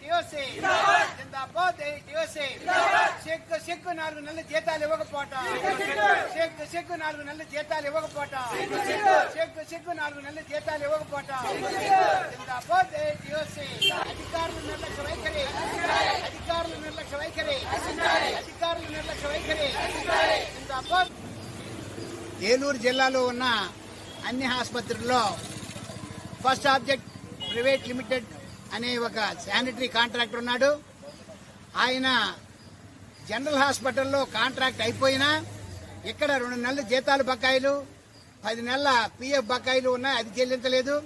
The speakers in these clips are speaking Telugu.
టీఓసీ జిందాబాద్! టీఓసీ సిగ్గు సిగ్గు నాలుగు నెలల జీతాలు ఇవ్వకపోవటం సిగ్గు సిగ్గు నాలుగు నెలల జీతాలు ఇవ్వకపోవటం సిగ్గు సిగ్గు నాలుగు నెలల జీతాలు ఇవ్వకపోవటం జిందాబాద్! టీఓసీ అధికారులు నిర్లక్ష్య వైఖరి. అధికారులు నిర్లక్ష్య వైఖరి. అధికారులు నిర్లక్ష్య వైఖరి. జిందాబాద్! ఏలూరు జిల్లాలో ఉన్న అన్ని ఆసుపత్రుల్లో ఫస్ట్ ఆబ్జెక్ట్ ప్రైవేట్ లిమిటెడ్ అనే ఒక శానిటరీ కాంట్రాక్టర్ ఉన్నాడు. ఆయన జనరల్ హాస్పిటల్లో కాంట్రాక్ట్ అయిపోయినా ఇక్కడ రెండు నెలల జీతాలు బకాయిలు పది నెలల పిఎఫ్ బకాయిలు ఉన్నాయి అది చెల్లించలేదు.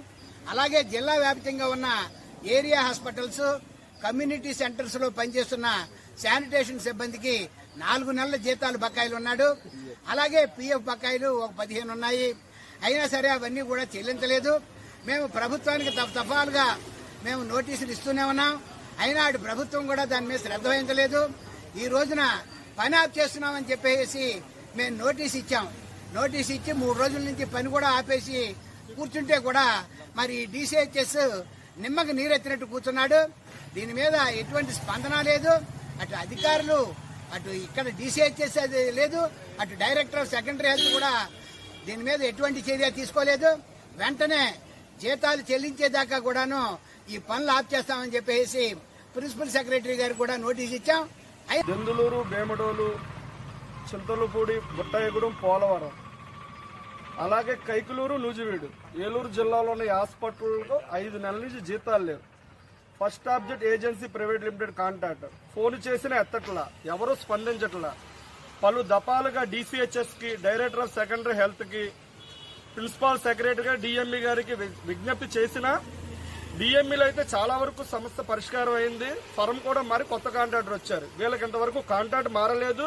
అలాగే జిల్లా వ్యాప్తంగా ఉన్న ఏరియా హాస్పిటల్స్ కమ్యూనిటీ సెంటర్స్లో పనిచేస్తున్న శానిటేషన్ సిబ్బందికి నాలుగు నెలల జీతాలు బకాయిలు ఉన్నాడు. అలాగే పిఎఫ్ బకాయిలు ఒక పదిహేను ఉన్నాయి. అయినా సరే అవన్నీ కూడా చెల్లించలేదు. మేము ప్రభుత్వానికి తప్ప తఫాలుగా మేము నోటీసులు ఇస్తూనే ఉన్నాం. అయినా అటు ప్రభుత్వం కూడా దాని మీద శ్రద్ధ వహించలేదు. ఈ రోజున పని ఆఫ్ చేస్తున్నామని చెప్పేసి మేము నోటీస్ ఇచ్చాం. నోటీస్ ఇచ్చి మూడు రోజుల నుంచి పని కూడా ఆపేసి కూర్చుంటే కూడా మరి డీసీహెచ్ఎస్ నిమ్మకి నీరెత్తినట్టు కూర్చున్నాడు. దీని మీద ఎటువంటి స్పందన లేదు. అటు అధికారులు అటు ఇక్కడ డీసీహెచ్ఎస్ అది లేదు. అటు డైరెక్టర్ ఆఫ్ సెకండరీ హెల్త్ కూడా దీని మీద ఎటువంటి చర్య తీసుకోలేదు. వెంటనే జీతాలు చెల్లించేదాకా కూడాను ఈ పనులు ఆఫ్ చేస్తామని చెప్పేసి ప్రిన్సిపల్ సెక్రటరీ గారు కూడా నోటీస్ ఇచ్చాం. దెందులూరు బేమడోలు చింతలపూడి బుట్టాయగూడెం పోలవరం. అలాగే కైకులూరు నూజివీడు. ఏలూరు జిల్లాలోని హాస్పిటల్లో ఐదు నెలల నుంచి జీతాలు లేవు. First object agency private limited contact. Phone చేసిన ఎత్తట్లా ఎవరూ స్పందించట్లా. పలు దపాలుగా డీసీహెచ్ఎస్కి డైరెక్టర్ ఆఫ్ సెకండరీ హెల్త్కి ప్రిన్సిపాల్ సెక్రటరీగా డిఎంఈ గారికి విజ్ఞప్తి చేసినా డిఎంఈలో అయితే చాలా వరకు సమస్య పరిష్కారం అయింది. ఫర్మ్ కూడా మారి కొత్త కాంట్రాక్టర్ వచ్చారు. వీళ్ళకి ఇంతవరకు కాంట్రాక్ట్ మారలేదు.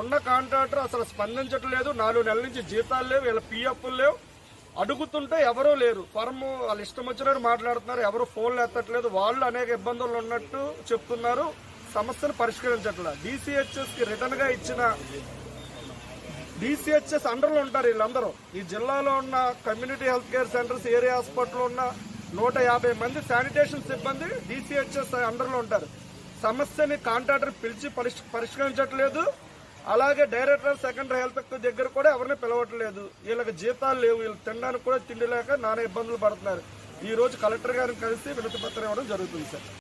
ఉన్న కాంట్రాక్టర్ అసలు స్పందించట్లేదు. నాలుగు నెలల నుంచి జీతాలు లేవు. వీళ్ళ పిఎఫ్లు లేవు. అడుగుతుంటే ఎవరూ లేరు. ఫర్మ్ వాళ్ళు ఇష్టం వచ్చినట్టు మాట్లాడుతున్నారు. ఎవరు ఫోన్లు ఎత్తట్లేదు. వాళ్ళు అనేక ఇబ్బందులు ఉన్నట్టు చెప్తున్నారు. సమస్యను పరిష్కరించట్లేదు డీసీహెచ్ఎస్కి రిటర్న్గా ఇచ్చిన డిసిహెచ్ఎస్ అండర్లో ఉంటారు వీళ్ళందరూ. ఈ జిల్లాలో ఉన్న community health care centres area hospital ఉన్న నూట యాభై మంది శానిటేషన్ సిబ్బంది డిసిహెచ్ఎస్ అండర్లో ఉంటారు. సమస్యని కాంట్రాక్టర్ పిలిచి పరిష్- పరిష్కరించట్లేదు. అలాగే డైరెక్టర్ సెకండరీ హెల్త్ దగ్గర కూడా ఎవరిని పిలవట్లేదు. వీళ్ళకి జీతాలు లేవు. వీళ్ళు తినడానికి కూడా తిండి లేక నానా ఇబ్బందులు పడుతున్నారు. ఈ రోజు కలెక్టర్ గారిని కలిసి వినతి పత్రం ఇవ్వడం జరుగుతుంది సార్.